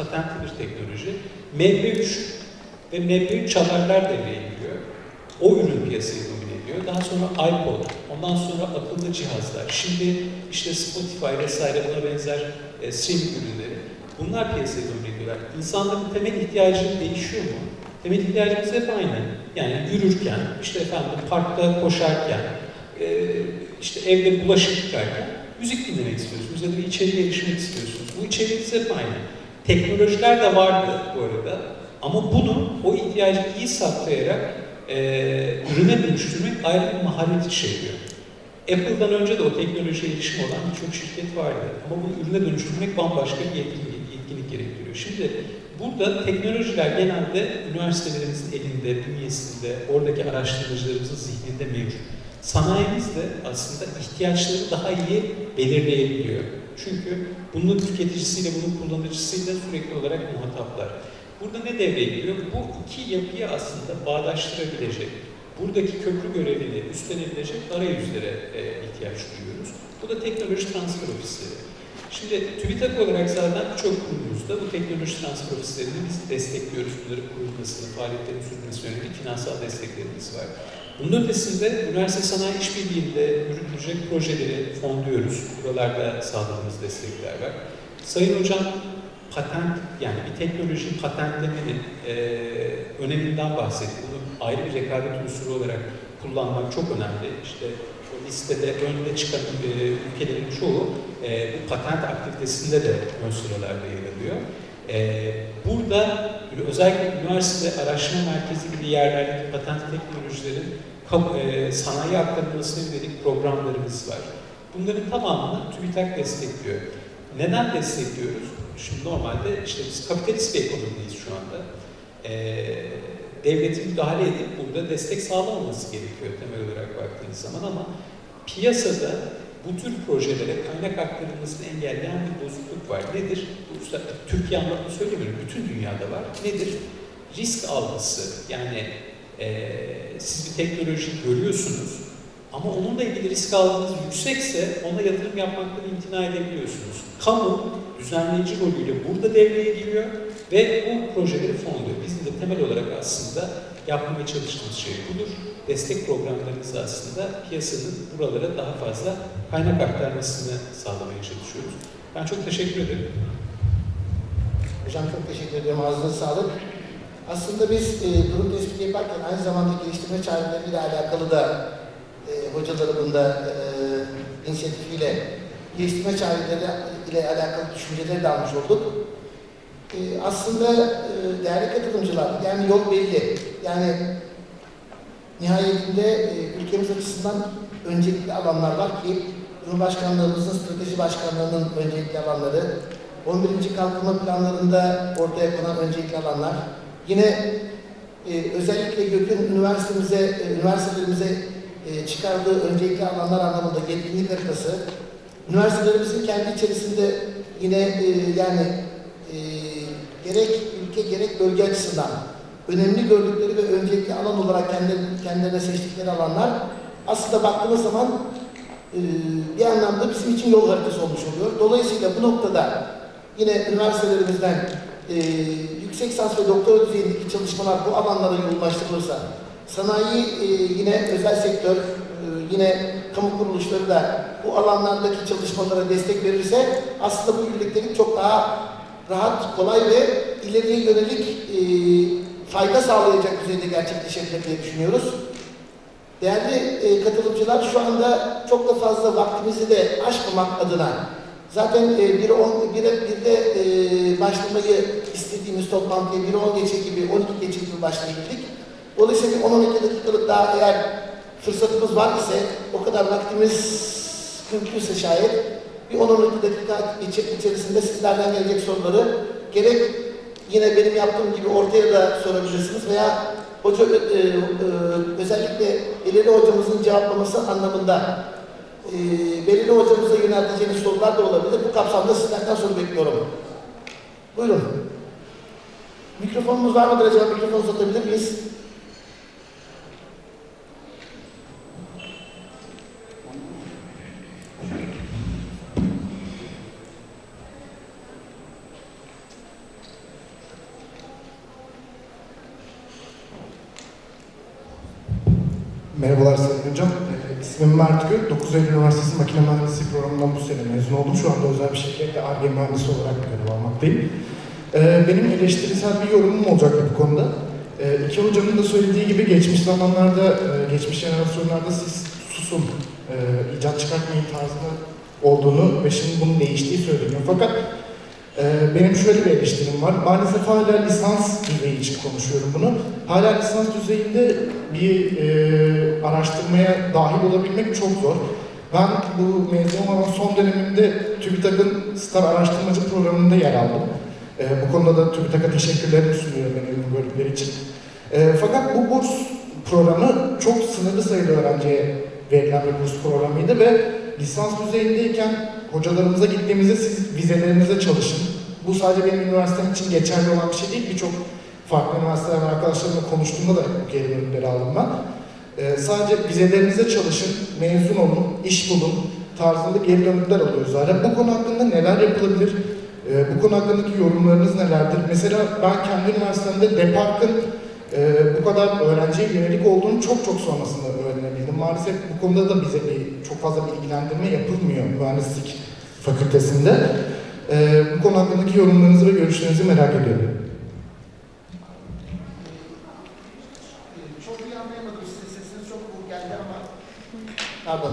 patentli bir teknoloji. MP3 ve MP3 çalarlar devreye giriyor. O ürün piyasayı domine ediyor. Daha sonra iPod, ondan sonra akıllı cihazlar. Şimdi işte Spotify vesaire buna benzer e, streaming ürünleri. Bunlar piyasayı domine ediyorlar. İnsanların temel ihtiyacı değişiyor mu? Temel ihtiyacımız hep aynı. Yani yürürken, işte efendim parkta koşarken, e, işte evde bulaşık yıkarken müzik dinlemek istiyorsunuz ya da bir içeriye erişmek istiyorsunuz. Bu içeriğiniz hep aynı. Teknolojiler de vardı bu arada ama bunu o ihtiyacı iyi saklayarak e, ürüne dönüştürmek ayrı bir maharet işi ediyor. Apple'dan önce de o teknolojiye erişim olan birçok şirket vardı. Ama bunu ürüne dönüştürmek bambaşka bir yetkinlik, yetkinlik gerektiriyor. Şimdi burada teknolojiler genelde üniversitelerimizin elinde, bünyesinde, oradaki araştırmacılarımızın zihninde mevcut. Sanayimiz de aslında ihtiyaçları daha iyi belirleyebiliyor. Çünkü bunun tüketicisiyle, bunun kullanıcısıyla sürekli olarak muhataplar. Burada ne devreye giriyor? Bu iki yapıyı aslında bağdaştırabilecek, buradaki köprü görevini üstlenebilecek arayüzlere e, ihtiyaç duyuyoruz. Bu da teknoloji transfer ofisleri. Şimdi TÜBİTAK olarak zaten birçok kurumumuzda bu teknoloji transfer ofislerini biz destekliyoruz. Bunların kurulmasını, faaliyetlerin sürmesine yönelik finansal desteklerimiz var. Bunun ötesinde üniversite sanayi işbirliğinde yürütülecek projeleri fonluyoruz. Buralarda sağladığımız destekler var. Sayın Hocam patent yani bir teknolojinin patentlemenin e, öneminden bahsetti. Bunu ayrı bir rekabet unsuru olarak kullanmak çok önemli. İşte o listede önde çıkan e, ülkelerin çoğu e, bu patent aktivitesinde de ön sıralarda yer alıyor. E, burada özellikle üniversite araştırma merkezi gibi yerlerdeki patent teknolojilerin e, sanayi aktarılmasına yönelik programlarımız var. Bunların tamamını TÜBİTAK destekliyor. Neden destekliyoruz? Şimdi normalde işte biz kapitalist bir ekonomideyiz şu anda. Ee, devletin müdahale edip burada destek sağlamaması gerekiyor temel olarak baktığınız zaman ama piyasada bu tür projelere kaynak aktarılmasını engelleyen bir bozukluk var. Nedir? Bu Türkiye anlamında söylemiyorum, bütün dünyada var. Nedir? Risk algısı. Yani ee, siz bir teknoloji görüyorsunuz ama onunla ilgili risk algınız yüksekse ona yatırım yapmaktan imtina edebiliyorsunuz. Kamu düzenleyici rolüyle burada devreye giriyor ve bu projeleri fonluyor. Bizim de temel olarak aslında yapmaya çalıştığımız şey budur. Destek programlarımız aslında piyasanın buralara daha fazla kaynak aktarmasını sağlamaya çalışıyoruz. Ben çok teşekkür ederim. Hocam çok teşekkür ederim. Ağzınıza sağlık. Aslında biz e, durum tespiti yaparken aynı zamanda geliştirme çareleriyle alakalı da e, hocalarımın da e, inisiyatifiyle geliştirme çareleri ile alakalı düşünceleri de almış olduk. E, aslında e, değerli katılımcılar, yani yol belli. Yani nihayetinde e, ülkemiz açısından öncelikli alanlar var ki Cumhurbaşkanlığımızın strateji başkanlığının öncelikli alanları, 11. kalkınma planlarında ortaya konan öncelikli alanlar, yine e, özellikle YÖK'ün üniversitemize, e, üniversitelerimize e, çıkardığı öncelikli alanlar anlamında yetkinlik haritası, üniversitelerimizin kendi içerisinde yine e, yani e, gerek ülke gerek bölge açısından önemli gördükleri ve öncelikli alan olarak kendi, kendilerine seçtikleri alanlar aslında baktığımız zaman e, bir anlamda bizim için yol haritası olmuş oluyor. Dolayısıyla bu noktada yine üniversitelerimizden e, yüksek lisans ve doktora düzeyindeki çalışmalar bu alanlara yoğunlaştırılırsa, sanayi e, yine özel sektör, yine kamu kuruluşları da bu alanlardaki çalışmalara destek verirse aslında bu birliktelik çok daha rahat, kolay ve ileriye yönelik fayda sağlayacak düzeyde gerçekleşebilir diye düşünüyoruz. Değerli e, katılımcılar şu anda çok da fazla vaktimizi de aşmamak adına zaten e, 1'e 10 1'e 1'de e, başlamayı istediğimiz toplantıya 1'e 10 geçe gibi 12 geçe gibi başlayabildik. Dolayısıyla bir 10-12 dakikalık daha eğer fırsatımız var ise o kadar vaktimiz mümkünse şayet bir 10-12 dakika içerisinde sizlerden gelecek soruları gerek yine benim yaptığım gibi ortaya da sorabilirsiniz veya hoca e, e, özellikle belirli hocamızın cevaplaması anlamında e, belirli hocamıza yönelteceğiniz sorular da olabilir. Bu kapsamda sizlerden soru bekliyorum. Buyurun. Mikrofonumuz var mıdır acaba? Mikrofonu uzatabilir miyiz? İsmim Mert Gül. 9 Eylül Üniversitesi Makine Mühendisliği programından bu sene mezun oldum. Şu anda özel bir şirkette ARGE mühendisi olarak görev almaktayım. Ee, benim eleştirisel bir yorumum olacaktı bu konuda. Ee, iki hocamın da söylediği gibi geçmiş zamanlarda, e, geçmiş jenerasyonlarda siz susun, e, icat çıkartmayın tarzında olduğunu ve şimdi bunun değiştiği söyleniyor. Fakat e, benim şöyle bir eleştirim var. Maalesef hala lisans düzeyi için konuşuyorum bunu. Hala lisans düzeyinde bir e, araştırmaya dahil olabilmek çok zor. Ben bu mezun olan son döneminde TÜBİTAK'ın Star Araştırmacı Programı'nda yer aldım. E, bu konuda da TÜBİTAK'a teşekkürlerimi sunuyorum beni bu bölümler için. E, fakat bu burs programı çok sınırlı sayıda öğrenciye verilen bir burs programıydı ve lisans düzeyindeyken hocalarımıza gittiğimizde siz vizelerinize çalışın. Bu sadece benim üniversitem için geçerli olan bir şey değil. Birçok farklı üniversitelerden arkadaşlarımla konuştuğumda da bu geri aldım ben. Ee, sadece vizelerinize çalışın, mezun olun, iş bulun tarzında geri dönükler alıyoruz zaten. Bu konu hakkında neler yapılabilir? Ee, bu konu hakkındaki yorumlarınız nelerdir? Mesela ben kendi üniversitemde Depark'ın e, bu kadar öğrenciye yönelik olduğunu çok çok sonrasında öğrenebildim. Maalesef bu konuda da bize bir, çok fazla bilgilendirme yapılmıyor mühendislik fakültesinde. Ee, bu konu hakkındaki yorumlarınızı ve görüşlerinizi merak ediyorum. Çok iyi anlayamadım. Sesiniz çok boğuk ama... Pardon.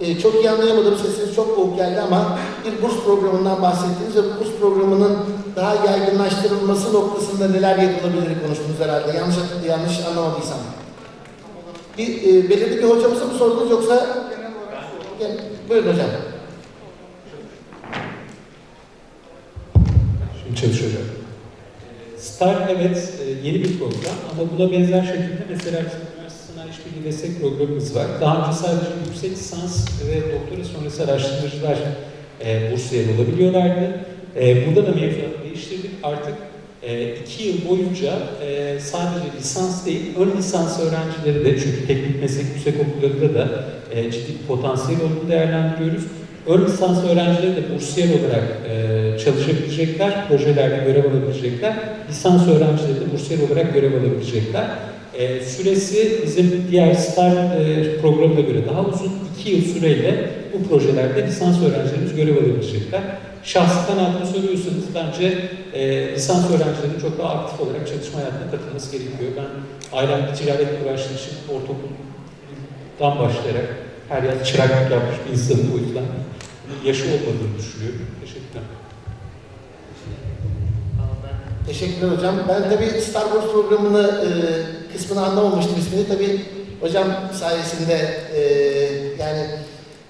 Ee, çok iyi anlayamadım sesiniz çok boğuk geldi ama bir burs programından bahsettiniz ve bu burs programının daha yaygınlaştırılması noktasında neler yapılabilir konuştunuz herhalde. Yanlış, yanlış anlamadıysam. Bir, e, belirli bir hocamıza mı sordunuz yoksa... Gel, buyurun hocam. Şimdi çalışacağım. Star evet e, yeni bir program ama buna benzer şekilde mesela üniversite sanayi işbirliği destek programımız var. Daha önce sadece yüksek lisans ve doktora sonrası araştırmacılar e, bursiyer olabiliyorlardı. E, burada da mevzuatı değiştirdik. Artık e, iki yıl boyunca e, sadece lisans değil, ön lisans öğrencileri de çünkü teknik meslek yüksek okullarında da e, ciddi bir potansiyel olduğunu değerlendiriyoruz. Ön lisans öğrencileri de bursiyer olarak e, çalışabilecekler, projelerde görev alabilecekler. Lisans öğrencileri de bursiyer olarak görev alabilecekler. E, süresi bizim diğer STAR e, programına göre daha uzun. 2 yıl süreyle bu projelerde lisans öğrencilerimiz görev alabilecekler. Şahsi kanaatimi soruyorsanız bence e, lisans öğrencilerinin çok daha aktif olarak çalışma hayatına katılması gerekiyor. Ben ailemde ticaretle uğraştığım için ortaokuldan başlayarak her yaz çıraklık yapmış bir insanım o yüzden yaşı olmadığını düşünüyorum. Teşekkürler. Teşekkürler hocam. Ben tabii Star Wars programını e, kısmını anlamamıştım ismini. Tabii hocam sayesinde e, yani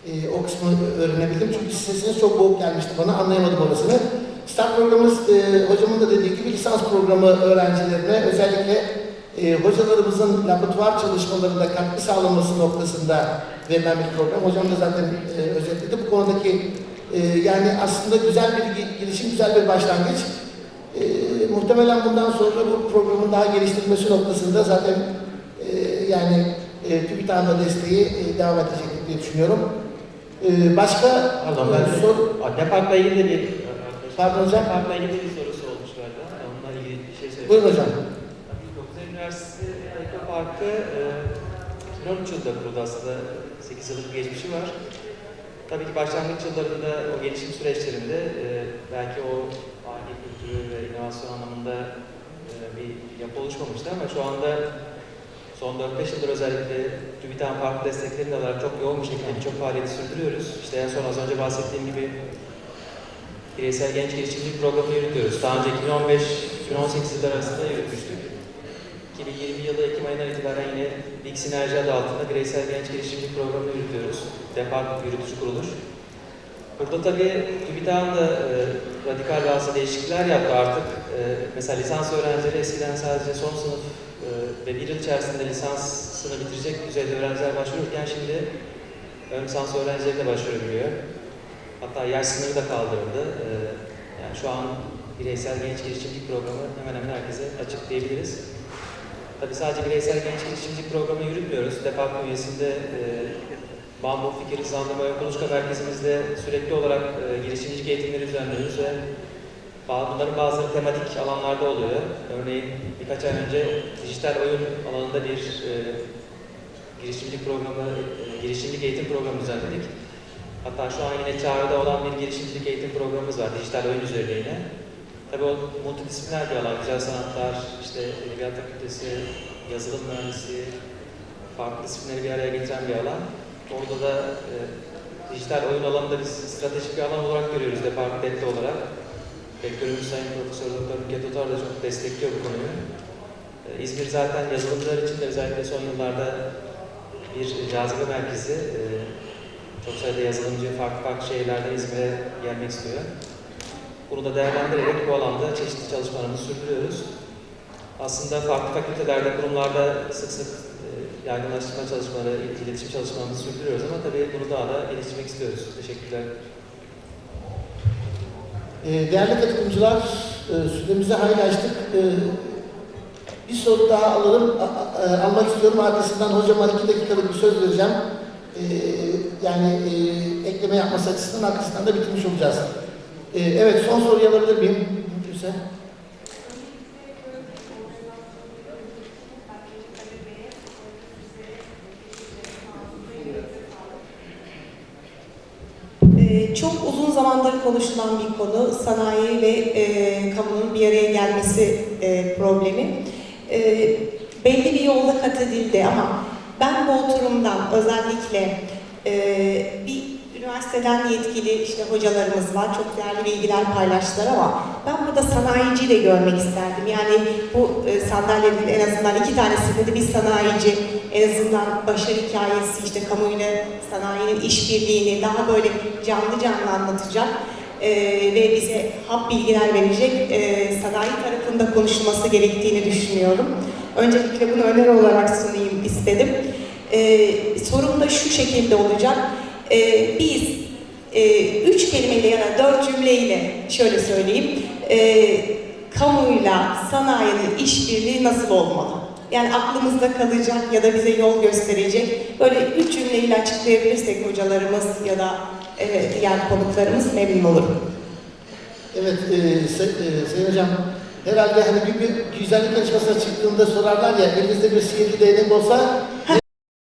e, o kısmı öğrenebildim. Çünkü sesiniz çok boğuk gelmişti bana. Anlayamadım orasını. Star programımız e, hocamın da dediği gibi lisans programı öğrencilerine özellikle e, hocalarımızın laboratuvar çalışmalarında katkı sağlaması noktasında verilen bir program. Hocam da zaten e, özetledi. Bu konudaki e, yani aslında güzel bir gi- girişim, güzel bir başlangıç. E, muhtemelen bundan sonra bu programın daha geliştirilmesi noktasında zaten e, yani e, TÜBİTAK'ın da desteği e, devam edecektir diye düşünüyorum. E, başka Pardon, ben- soru? Departla ilgili de bir Pardon hocam. Departla ilgili bir sorusu olmuş galiba. Onunla ilgili bir şey söyleyeyim. Buyurun hocam. Üniversitesi Eko Parkı e, 2013 yılında kuruldu aslında. 8 yıllık bir geçmişi var. Tabii ki başlangıç yıllarında o gelişim süreçlerinde e, belki o aile kültürü ve inovasyon anlamında e, bir yapı oluşmamıştı ama şu anda son 4-5 yıldır özellikle TÜBİTAK'ın farklı destekleriyle olarak çok yoğun bir şekilde birçok faaliyeti sürdürüyoruz. İşte en son az önce bahsettiğim gibi bireysel genç girişimcilik programını yürütüyoruz. Daha önce 2015-2018 yılları arasında yürütmüştük. 2020 yılı Ekim ayından itibaren yine Big Sinerji adı altında bireysel genç girişimcilik programını yürütüyoruz. Depar yürütücü kuruluş. Burada tabii TÜBİTAK'ın da e, radikal bazı değişiklikler yaptı artık. E, mesela lisans öğrencileri eskiden sadece son sınıf e, ve bir yıl içerisinde lisansını bitirecek düzeyde öğrenciler başvururken şimdi ön lisans öğrencileri de başvurabiliyor. Hatta yaş sınırı da kaldırıldı. Ee, yani şu an bireysel genç girişimcilik programı hemen hemen herkese açık diyebiliriz. Tabii sadece bireysel genç girişimcilik programı yürütmüyoruz. Departman üyesinde e, Bambu Fikir Hızlandırma ve Kuluçka Merkezimizde sürekli olarak e, girişimcilik eğitimleri düzenliyoruz ve bunların bazıları tematik alanlarda oluyor. Örneğin birkaç ay önce dijital oyun alanında bir e, girişimcilik programı, e, girişimcilik eğitim programı düzenledik. Hatta şu an yine çağrıda olan bir girişimcilik eğitim programımız var, dijital oyun üzerine. Tabii o multidisipliner bir alan, güzel sanatlar, işte edebiyat fakültesi, yazılım mühendisliği, farklı disiplinleri bir araya getiren bir alan. Orada da e, dijital oyun alanında biz stratejik bir alan olarak görüyoruz departmanlı olarak. Rektörümüz Sayın Profesör Doktor Buket Otar da çok destekliyor bu konuyu. E, İzmir zaten yazılımcılar için de özellikle son yıllarda bir cazibe merkezi. E, çok sayıda yazılımcı farklı farklı şehirlerden İzmir'e gelmek istiyor. Bunu da değerlendirerek bu alanda çeşitli çalışmalarımızı sürdürüyoruz. Aslında farklı fakültelerde, kurumlarda sık sık e, yaygınlaştırma çalışmaları, iletişim çalışmalarımızı sürdürüyoruz ama tabii bunu daha da geliştirmek istiyoruz. Teşekkürler. Ee, Değerli katılımcılar, e, süremizi hayli açtık. Ee, Bir soru daha alırım, a- a- e, almak istiyorum. Arkasından hocama iki dakikalık bir söz vereceğim. Yani e, ekleme yapması açısından arkasından da bitirmiş olacağız. Ee, Evet, son soruyu alabilir miyim? Mümkünse. Ee, Çok uzun zamandır konuşulan bir konu sanayi ve e, kamunun bir araya gelmesi e, problemi. E, belli bir yolda kat edildi ama ben bu oturumdan özellikle e, bir üniversiteden yetkili işte hocalarımız var, çok değerli bilgiler paylaştılar ama ben burada sanayici de görmek isterdim. Yani bu e, sandalyelerin en azından iki tanesinde de bir sanayici, en azından başarı hikayesi, işte kamuyla sanayinin işbirliğini daha böyle canlı canlı anlatacak e, ve bize hap bilgiler verecek e, sanayi tarafında konuşulması gerektiğini düşünüyorum. Öncelikle bunu öneri olarak sunayım istedim. E, sorum da şu şekilde olacak. E, biz e, üç kelimeyle ya da dört cümleyle şöyle söyleyeyim. E, kamuyla sanayinin işbirliği nasıl olmalı? Yani aklımızda kalacak ya da bize yol gösterecek böyle üç cümleyle açıklayabilirsek hocalarımız ya da e, diğer konuklarımız memnun olurum. Evet, e, Se- e, Sayın Hocam, herhalde hani bir, bir güzellik yarışmasına çıktığında sorarlar ya, elinizde bir sihirli değnek olsa